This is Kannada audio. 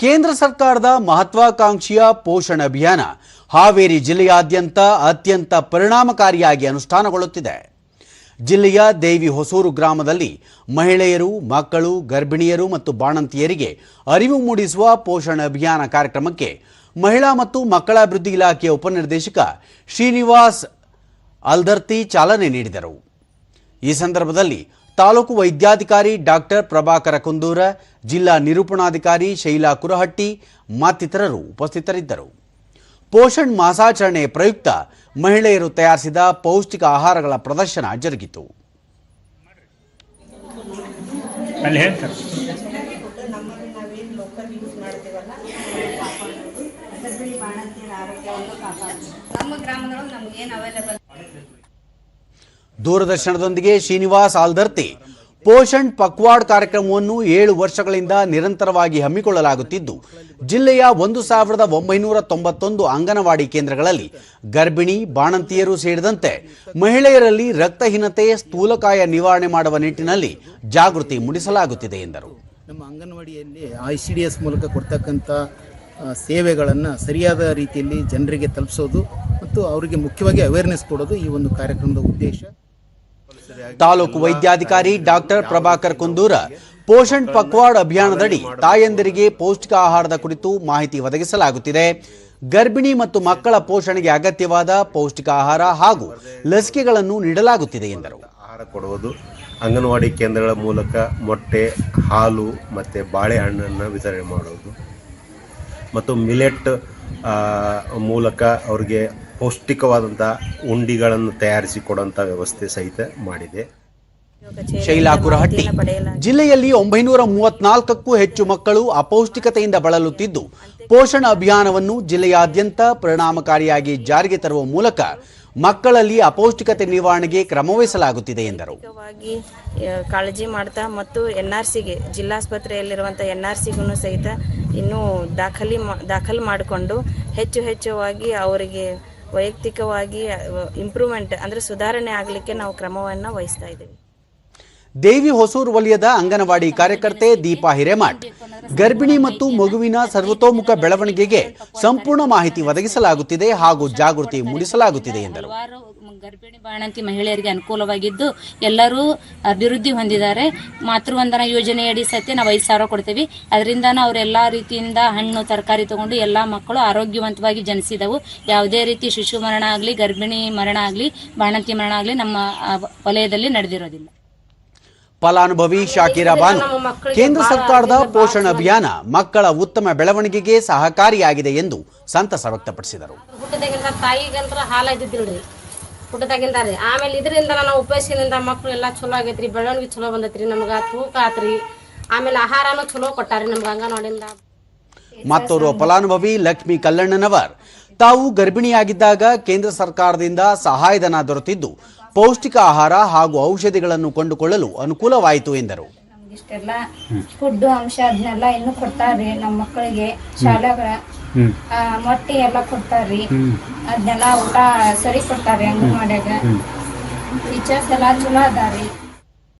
ಕೇಂದ್ರ ಸರ್ಕಾರದ ಮಹತ್ವಾಕಾಂಕ್ಷಿಯ ಪೋಷಣ ಅಭಿಯಾನ ಹಾವೇರಿ ಜಿಲ್ಲೆಯಾದ್ಯಂತ ಅತ್ಯಂತ ಪರಿಣಾಮಕಾರಿಯಾಗಿ ಅನುಷ್ಠಾನಗೊಳ್ಳುತ್ತಿದೆ. ಜಿಲ್ಲೆಯ ದೇವಿ ಹೊಸೂರು ಗ್ರಾಮದಲ್ಲಿ ಮಹಿಳೆಯರು, ಮಕ್ಕಳು, ಗರ್ಭಿಣಿಯರು ಮತ್ತು ಬಾಣಂತಿಯರಿಗೆ ಅರಿವು ಮೂಡಿಸುವ ಪೋಷಣ ಅಭಿಯಾನ ಕಾರ್ಯಕ್ರಮಕ್ಕೆ ಮಹಿಳಾ ಮತ್ತು ಮಕ್ಕಳ ಅಭಿವೃದ್ಧಿ ಇಲಾಖೆಯ ಉಪನಿರ್ದೇಶಕ ಶ್ರೀನಿವಾಸ್ ಅಲ್ದರ್ತಿ ಚಾಲನೆ ನೀಡಿದರು. ಈ ಸಂದರ್ಭದಲ್ಲಿ ತಾಲೂಕು ವೈದ್ಯಾಧಿಕಾರಿ ಡಾಕ್ಟರ್ ಪ್ರಭಾಕರ ಕುಂದೂರ ಜಿಲ್ಲಾ ನಿರೂಪಣಾಧಿಕಾರಿ ಶೈಲಾ ಕುರಹಟ್ಟಿ ಮತ್ತಿತರರು ಉಪಸ್ಥಿತರಿದ್ದರು. ಪೋಷಣ್ ಮಾಸಾಚರಣೆ ಪ್ರಯುಕ್ತ ಮಹಿಳೆಯರು ತಯಾರಿಸಿದ ಪೌಷ್ಟಿಕ ಆಹಾರಗಳ ಪ್ರದರ್ಶನ ಜರುಗಿತು. ನಮ್ಮ ಗ್ರಾಮದೊಳಗೆ ನಮ್ಗೆ ಏನು ಅವೈಲೇಬಲ್ ದೂರದರ್ಶನದೊಂದಿಗೆ ಶ್ರೀನಿವಾಸ್ ಆಲ್ದರ್ತಿ ಪೋಷಣ್ ಪಕ್ವಾಡ್ ಕಾರ್ಯಕ್ರಮವನ್ನು ಏಳು ವರ್ಷಗಳಿಂದ ನಿರಂತರವಾಗಿ ಹಮ್ಮಿಕೊಳ್ಳಲಾಗುತ್ತಿದ್ದು, ಜಿಲ್ಲೆಯ ಒಂದು ಸಾವಿರದ ಒಂಬೈನೂರ ತೊಂಬತ್ತೊಂದು ಅಂಗನವಾಡಿ ಕೇಂದ್ರಗಳಲ್ಲಿ ಗರ್ಭಿಣಿ, ಬಾಣಂತಿಯರು ಸೇರಿದಂತೆ ಮಹಿಳೆಯರಲ್ಲಿ ರಕ್ತಹೀನತೆ, ಸ್ಥೂಲಕಾಯ ನಿವಾರಣೆ ಮಾಡುವ ನಿಟ್ಟಿನಲ್ಲಿ ಜಾಗೃತಿ ಮೂಡಿಸಲಾಗುತ್ತಿದೆ ಎಂದರು. ನಮ್ಮ ಅಂಗನವಾಡಿಯಲ್ಲಿ ಐ ಸಿ ಡಿ ಎಸ್ ಮೂಲಕ ಕೊಡ್ತಕ್ಕಂಥ ಸೇವೆಗಳನ್ನು ಸರಿಯಾದ ರೀತಿಯಲ್ಲಿ ಜನರಿಗೆ ತಲುಪಿಸೋದು ಮತ್ತು ಅವರಿಗೆ ಮುಖ್ಯವಾಗಿ ಅವೇರ್ನೆಸ್ ಕೊಡೋದು ಈ ಒಂದು ಕಾರ್ಯಕ್ರಮದ ಉದ್ದೇಶ. ತಾಲೂಕು ವೈದ್ಯಾಧಿಕಾರಿ ಡಾಕ್ಟರ್ ಪ್ರಭಾಕರ್ ಕುಂದೂರ, ಪೋಷಣ್ ಪಕ್ವಾಡ್ ಅಭಿಯಾನದಡಿ ತಾಯಂದಿರಿಗೆ ಪೌಷ್ಟಿಕ ಆಹಾರದ ಕುರಿತು ಮಾಹಿತಿ ಒದಗಿಸಲಾಗುತ್ತಿದೆ. ಗರ್ಭಿಣಿ ಮತ್ತು ಮಕ್ಕಳ ಪೋಷಣೆಗೆ ಅಗತ್ಯವಾದ ಪೌಷ್ಟಿಕ ಆಹಾರ ಹಾಗೂ ಲಸಿಕೆಗಳನ್ನು ನೀಡಲಾಗುತ್ತಿದೆ ಎಂದರು. ಆಹಾರ ಕೊಡುವುದು ಅಂಗನವಾಡಿ ಕೇಂದ್ರಗಳ ಮೂಲಕ ಮೊಟ್ಟೆ, ಹಾಲು ಮತ್ತು ಬಾಳೆಹಣ್ಣನ್ನು ವಿತರಣೆ ಮಾಡುವುದು. ಮತ್ತು ಮಿಲೆಟ್ ಮೂಲಕ ಅವರಿಗೆ ಪೌಷ್ಟಿಕವಾದಂಥ ಉಂಡಿಗಳನ್ನು ತಯಾರಿಸಿ ಕೊಡುವಂಥ ವ್ಯವಸ್ಥೆ ಸಹಿತ ಮಾಡಿದೆ. ಶೈಲಾ ಕುರಹಟ್ಟಿ ಜಿಲ್ಲೆಯಲ್ಲಿ ಒಂಬೈನೂರ ಮೂವತ್ನಾಲ್ಕಕ್ಕೂ ಹೆಚ್ಚು ಮಕ್ಕಳು ಅಪೌಷ್ಟಿಕತೆಯಿಂದ ಬಳಲುತ್ತಿದ್ದು ಪೋಷಣ ಅಭಿಯಾನವನ್ನು ಜಿಲ್ಲೆಯಾದ್ಯಂತ ಪರಿಣಾಮಕಾರಿಯಾಗಿ ಜಾರಿಗೆ ತರುವ ಮೂಲಕ ಮಕ್ಕಳಲ್ಲಿ ಅಪೌಷ್ಟಿಕತೆ ನಿವಾರಣೆಗೆ ಕ್ರಮವಹಿಸಲಾಗುತ್ತಿದೆ ಎಂದರು. ಕಾಳಜಿ ಮಾಡ್ತಾ ಮತ್ತು ಎನ್ ಆರ್ ಸಿಗೆ ಜಿಲ್ಲಾಸ್ಪತ್ರೆಯಲ್ಲಿರುವಂಥ ಎನ್ ಆರ್ ಸಿಗೂ ಸಹಿತ ಇನ್ನೂ ದಾಖಲಿ ಮಾ ದಾಖಲು ಮಾಡಿಕೊಂಡು ಹೆಚ್ಚು ಹೆಚ್ಚುವಾಗಿ ಅವರಿಗೆ ವೈಯಕ್ತಿಕವಾಗಿ ಇಂಪ್ರೂವ್ಮೆಂಟ್ ಅಂದ್ರೆ ಸುಧಾರಣೆ ಆಗಲಿಕ್ಕೆ ನಾವು ಕ್ರಮವನ್ನು ವಹಿಸ್ತಾ ಇದ್ದೀವಿ. ದೇವಿ ಹೊಸೂರು ವಲಯದ ಅಂಗನವಾಡಿ ಕಾರ್ಯಕರ್ತೆ ದೀಪಾ ಹಿರೇಮಠ್, ಗರ್ಭಿಣಿ ಮತ್ತು ಮಗುವಿನ ಸರ್ವತೋಮುಖ ಬೆಳವಣಿಗೆಗೆ ಸಂಪೂರ್ಣ ಮಾಹಿತಿ ಒದಗಿಸಲಾಗುತ್ತಿದೆ ಹಾಗೂ ಜಾಗೃತಿ ಮೂಡಿಸಲಾಗುತ್ತಿದೆ ಎಂದರು. ಗರ್ಭಿಣಿ ಬಾಣಂತಿ ಮಹಿಳೆಯರಿಗೆ ಅನುಕೂಲವಾಗಿದ್ದು ಎಲ್ಲರೂ ಅಭಿವೃದ್ಧಿ ಹೊಂದಿದ್ದಾರೆ. ಮಾತೃವಂದನ ಯೋಜನೆಯಡಿ ಸತ್ಯ ನಾವು ಐದು ಸಾವಿರ ಕೊಡ್ತೇವೆ. ಅದರಿಂದ ಅವರೆಲ್ಲ ರೀತಿಯಿಂದ ಹಣ್ಣು ತರಕಾರಿ ತಗೊಂಡು ಎಲ್ಲ ಮಕ್ಕಳು ಆರೋಗ್ಯವಂತವಾಗಿ ಜನಿಸಿದವು. ಯಾವುದೇ ರೀತಿ ಶಿಶು ಮರಣ ಆಗಲಿ ಗರ್ಭಿಣಿ ಮರಣ ಆಗಲಿ ಬಾಣಂತಿ ಮರಣ ಆಗಲಿ ನಮ್ಮ ವಲಯದಲ್ಲಿ ನಡೆದಿರೋದಿಲ್ಲ. ಫಲಾನುಭವಿ ಶಾಕಿರಾ ಬಾನು ಕೇಂದ್ರ ಸರ್ಕಾರದ ಪೋಷಣ ಅಭಿಯಾನ ಮಕ್ಕಳ ಉತ್ತಮ ಬೆಳವಣಿಗೆಗೆ ಸಹಕಾರಿಯಾಗಿದೆ ಎಂದು ಸಂತಸ ವ್ಯಕ್ತಪಡಿಸಿದರು. ಹುಟ್ಟದಾಗಿಂದ ಆಮೇಲೆ ಇದರಿಂದ ನಾವು ಉಪಯೋಗಿಸಿದಿಂದ ಮಕ್ಕಳು ಎಲ್ಲ ಚಲೋ ಆಗೈತ್ರಿ ಬೆಳವಣಿಗೆ ಚಲೋ ಬಂದೈತ್ರಿ ನಮ್ಗೆ ತೂಕ ಆತ್ರಿ. ಆಮೇಲೆ ಆಹಾರನೂ ಚಲೋ ಕೊಟ್ಟಾರಿ ನಮ್ಗೆ ಅಂಗನವಾಡಿಯಿಂದ. ಮತ್ತೋರ್ವ ಫಲಾನುಭವಿ ಲಕ್ಷ್ಮಿ ಕಲ್ಲಣ್ಣನವರ್ ತಾವು ಗರ್ಭಿಣಿಯಾಗಿದ್ದಾಗ ಕೇಂದ್ರ ಸರ್ಕಾರದಿಂದ ಸಹಾಯಧನ ದೊರೆತಿದ್ದು ಪೌಷ್ಟಿಕ ಆಹಾರ ಹಾಗೂ ಔಷಧಿಗಳನ್ನು ಕೊಂಡುಕೊಳ್ಳಲು ಅನುಕೂಲವಾಯಿತು ಎಂದರು. ಇಷ್ಟೆಲ್ಲ ಫುಡ್ ಅಂಶ ಅದನ್ನೆಲ್ಲ ಇನ್ನು ಕೊಡ್ತಾರೆ ನಮ್ಮ ಮಕ್ಕಳಿಗೆ ಶಾಲೆಗ ಆ, ಮೊಟ್ಟೆ ಎಲ್ಲ ಕೊಡ್ತಾರ್ರಿ. ಅದನ್ನೆಲ್ಲ ಊಟ ಸರಿ ಕೊಡ್ತಾರ್ರಿ ಅಂಗನವಾಡಿಯಾಗ ಟೀಚರ್ಸ್ ಎಲ್ಲ ಚಲೋ ಅದಾರಿ